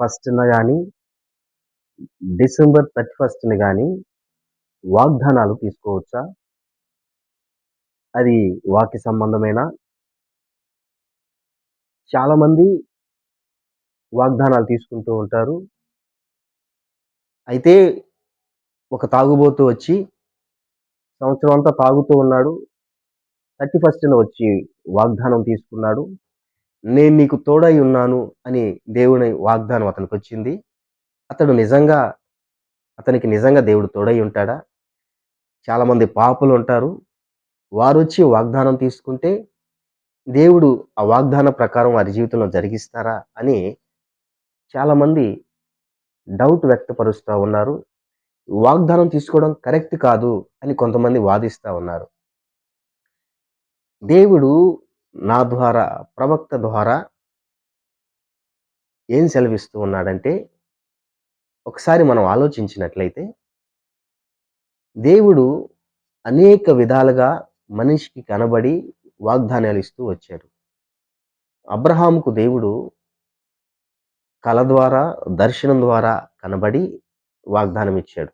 ఫస్ట్‌న కానీ December thirty ఫస్ట్ని కానీ వాగ్దానాలు తీసుకోవచ్చా? అది వాక్య సంబంధమైన చాలామంది వాగ్దానాలు తీసుకుంటూ ఉంటారు. అయితే ఒక తాగుబోతు వచ్చి సంవత్సరం అంతా తాగుతూ ఉన్నాడు. 31న వచ్చి వాగ్దానం తీసుకున్నాడు. నేను నీకు తోడై ఉన్నాను అని దేవుని వాగ్దానం అతనికి వచ్చింది అతడు నిజంగా అతనికి నిజంగా దేవుడు తోడై ఉంటాడా? చాలామంది పాపులు ఉంటారు వారు వచ్చి వాగ్దానం తీసుకుంటే దేవుడు ఆ వాగ్దాన ప్రకారం వారి జీవితంలో జరిగిస్తారా? అని చాలామంది డౌట్ వ్యక్తపరుస్తూ ఉన్నారు. వాగ్దానం తీసుకోవడం కరెక్ట్ కాదు అని కొంతమంది వాదిస్తూ ఉన్నారు. దేవుడు నా ద్వారా ప్రవక్త ద్వారా ఏం సెలవిస్తూ ఉన్నాడంటే ఒకసారి మనం ఆలోచించినట్లయితే దేవుడు అనేక విధాలుగా మనిషికి కనబడి వాగ్దానాలు ఇస్తూ వచ్చాడు. అబ్రహాముకు దేవుడు కల ద్వారా, దర్శనం ద్వారా కనబడి వాగ్దానం ఇచ్చాడు.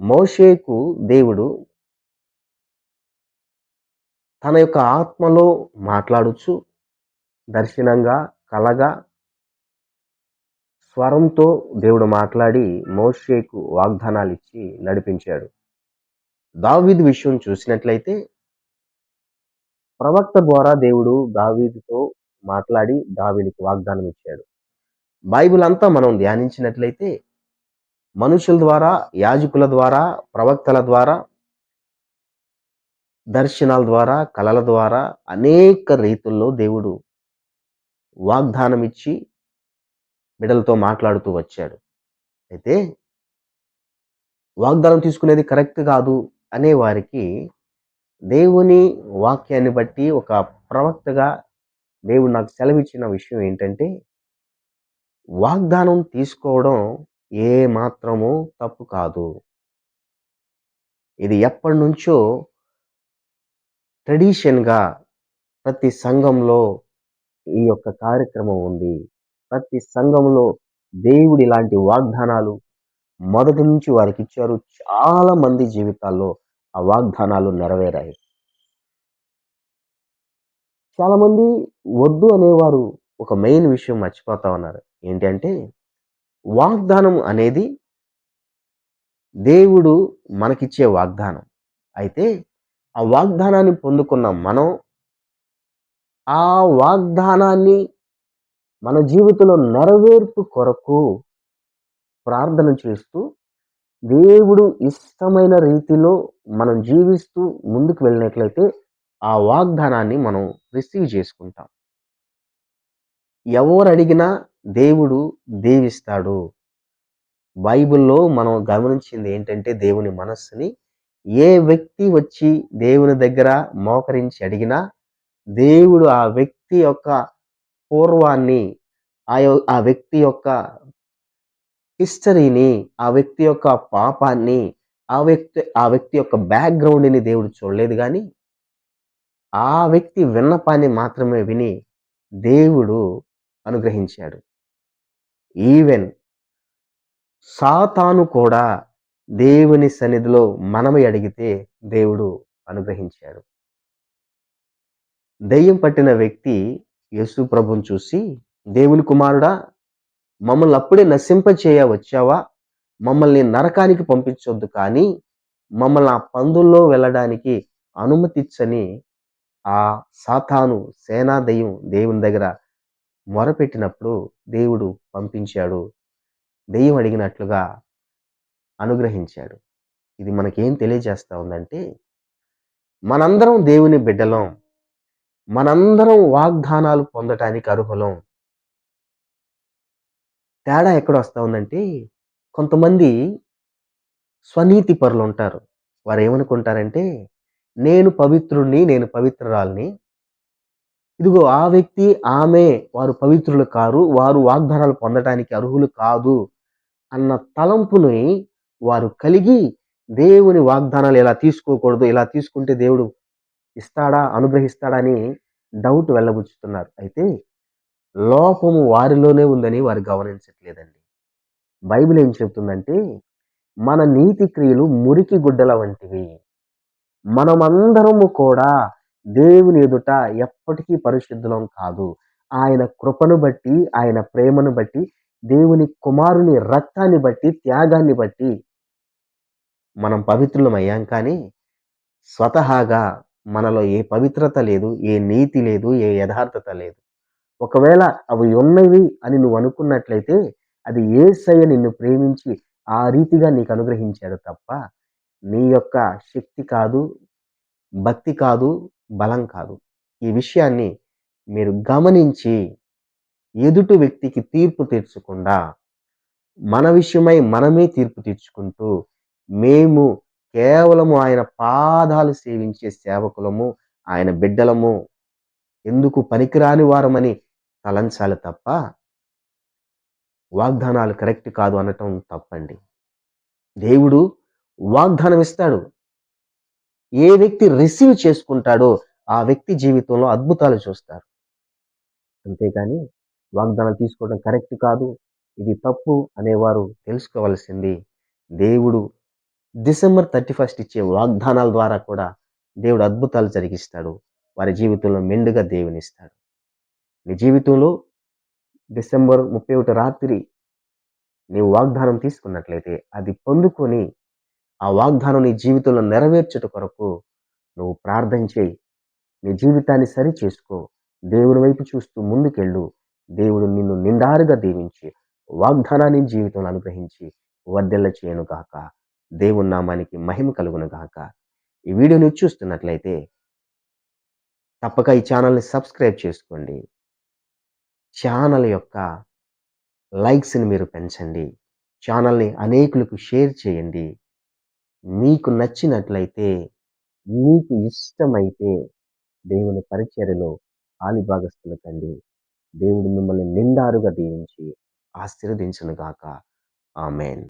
మోషేకు దేవుడు తన యొక్క ఆత్మలో మాట్లాడచ్చు దర్శనంగా, కలగా స్వరంతో దేవుడు మాట్లాడి మోషేకు వాగ్దానాలు ఇచ్చి నడిపించాడు. దావీదు విషయం చూసినట్లయితే ప్రవక్త ద్వారా దేవుడు దావీదుతో మాట్లాడి దావీదికి వాగ్దానం ఇచ్చాడు. బైబిల్ అంతా మనం ధ్యానించినట్లయితే మనుషుల ద్వారా, యాజకుల ద్వారా, ప్రవక్తల ద్వారా, దర్శనాల ద్వారా, కళల ద్వారా అనేక రీతుల్లో దేవుడు వాగ్దానం ఇచ్చి బిడలతో మాట్లాడుతూ వచ్చాడు. అయితే వాగ్దానం తీసుకునేది కరెక్ట్ కాదు అనే వారికి దేవుని వాక్యాన్ని బట్టి ఒక ప్రవక్తగా దేవుడు నాకు సెలవిచ్చిన విషయం ఏంటంటే వాగ్దానం తీసుకోవడం ఏ మాత్రమూ తప్పు కాదు. ఇది ఎప్పటినుంచో ట్రెడిషన్‌గా ప్రతి సంఘంలో ఈ యొక్క కార్యక్రమం ఉంది. ప్రతి సంఘంలో దేవుడు ఇలాంటి వాగ్దానాలు మొదటి నుంచి వారికి ఇచ్చారు చాలా మంది జీవితాల్లో ఆ వాగ్దానాలు నెరవేరాయి. చాలామంది వద్దు అనేవారు ఒక మెయిన్ విషయం మర్చిపోతా ఉన్నారు. ఏంటంటే వాగ్దానం అనేది దేవుడు మనకిచ్చే వాగ్దానం. అయితే ఆ వాగ్దానాన్ని పొందుకున్న మనం ఆ వాగ్దానాన్ని మన జీవితంలో నెరవేర్పు కొరకు ప్రార్థన చేస్తూ దేవుడు ఇష్టమైన రీతిలో మనం జీవిస్తూ ముందుకు వెళ్ళినట్లయితే ఆ వాగ్దానాన్ని మనం రిసీవ్ చేసుకుంటాం. ఎవరు అడిగినా దేవుడు దీవిస్తాడు. బైబిల్‌లో మనం గమనించింది ఏంటంటే దేవుని మనస్సుని ఏ వ్యక్తి వచ్చి దేవుని దగ్గర మోకరించి అడిగినా దేవుడు ఆ వ్యక్తి యొక్క పూర్వాన్ని ఆ ఆ వ్యక్తి యొక్క హిస్టరీని ఆ వ్యక్తి యొక్క పాపాన్ని ఆ వ్యక్తి ఆ వ్యక్తి యొక్క బ్యాక్గ్రౌండ్ని దేవుడు చూడలేదు కానీ ఆ వ్యక్తి విన్నపాన్ని మాత్రమే విని దేవుడు అనుగ్రహించాడు. ఈవెన్ సాతాను కూడా దేవుని సన్నిధిలో మనము అడిగితే దేవుడు అనుగ్రహించాడు. దెయ్యం పట్టిన వ్యక్తి యేసు ప్రభుని చూసి దేవుని కుమారుడా మమ్మల్ని అప్పుడే నశింపచేయ వచ్చావా? మమ్మల్ని నరకానికి పంపించొద్దు కానీ మమ్మల్ని ఆ పందుల్లో వెళ్ళడానికి అనుమతిచ్చని ఆ సాతాను సేనా దెయ్యం దేవుని దగ్గర మొరపెట్టినప్పుడు దేవుడు పంపించాడు. దెయ్యం అడిగినట్లుగా అనుగ్రహించాడు. ఇది మనకేం తెలియజేస్తూ ఉందంటే మనందరం దేవుని బిడ్డలం. మనందరం వాగ్దానాలు పొందటానికి అర్హులం. తేడా ఎక్కడ వస్తూ ఉందంటే కొంతమంది స్వనీతి పరులు ఉంటారు వారు ఏమనుకుంటారంటే నేను పవిత్రుణ్ణి నేను పవిత్రురాల్ని. ఇదిగో ఆ వ్యక్తి ఆమె వారు పవిత్రులు కారు వారు వాగ్దానాలు పొందటానికి అర్హులు కాదు అన్న తలంపుని వారు కలిగి దేవుని వాగ్దానాలు ఇలా తీసుకోకూడదు ఇలా తీసుకుంటే దేవుడు ఇస్తాడా అనుగ్రహిస్తాడా అని డౌట్ వెళ్ళబుచ్చుతున్నారు. అయితే లోపము వారిలోనే ఉందని వారు గమనించట్లేదండి. బైబిల్ ఏం చెబుతుందంటే మన నీతి క్రియలు మురికి గుడ్డల వంటివి. మనమందరము కూడా దేవుని ఎదుట ఎప్పటికీ పరిశుద్ధులం కాదు. ఆయన కృపను బట్టి ఆయన ప్రేమను బట్టి దేవుని కుమారుని రక్తాన్ని బట్టి త్యాగాన్ని బట్టి మనం పవిత్రులం అయ్యాం కానీ స్వతహాగా మనలో ఏ పవిత్రత లేదు ఏ నీతి లేదు ఏ యథార్థత లేదు. ఒకవేళ అవి ఉన్నవి అని నువ్వు అనుకున్నట్లయితే అది ఏసయ్య నిన్ను ప్రేమించి ఆ రీతిగా నీకు అనుగ్రహించాడు తప్ప నీ యొక్క శక్తి కాదు భక్తి కాదు బలం కాదు. ఈ విషయాన్ని మీరు గమనించి ఎదుటి వ్యక్తికి తీర్పు తీర్చకుండా మన విషయమై మనమే తీర్పు తీర్చుకుంటూ మేము కేవలము ఆయన పాదాలు సేవించే సేవకులము ఆయన బిడ్డలము. ఎందుకు పనికిరాని వారమని తలంచాలి తప్ప వాగ్దానాలు కరెక్ట్ కాదు అనటం తప్పండి. దేవుడు వాగ్దానం ఇస్తాడు. ఏ వ్యక్తి రిసీవ్ చేసుకుంటాడో ఆ వ్యక్తి జీవితంలో అద్భుతాలు చూస్తారు. అంతేకాని వాగ్దానం తీసుకోవడం కరెక్ట్ కాదు ఇది తప్పు అనేవారు తెలుసుకోవాల్సింది. దేవుడు డిసెంబర్ థర్టీ ఫస్ట్ ఇచ్చే వాగ్దానాల ద్వారా కూడా దేవుడు అద్భుతాలు జరిగిస్తాడు. వారి జీవితంలో మెండుగా దేవునిస్తాడు. నీ జీవితంలో డిసెంబర్ ముప్పై ఒకటి రాత్రి నీవు వాగ్దానం తీసుకున్నట్లయితే అది పొందుకొని ఆ వాగ్దానం నీ జీవితంలో నెరవేర్చుట కొరకు నువ్వు ప్రార్థన చేయి. నీ జీవితాన్ని సరి చేసుకో. దేవుని వైపు చూస్తూ ముందుకెళ్ళు. దేవుడు నిన్ను నిండారుగా దీవించి వాగ్దానాన్ని జీవితంలో అనుగ్రహించి వర్దెల్ల చేయను గాక దేవుని నామానికి మహిమ కలుగును గాక. ఈ వీడియోని చూస్తున్నట్లయితే తప్పక ఈ ఛానల్ని సబ్స్క్రైబ్ చేసుకోండి. ఛానల్ యొక్క లైక్స్ని మీరు పెంచండి. ఛానల్ని అనేకులకు షేర్ చేయండి. మీకు నచ్చినట్లయితే మీకు ఇష్టమైతే దేవుని పరిచర్యలో ఆలిభాగస్తులు కండి. దేవుడు మిమ్మల్ని నిండారుగా దీవించి ఆశీర్వదించను గాక. ఆమెన్.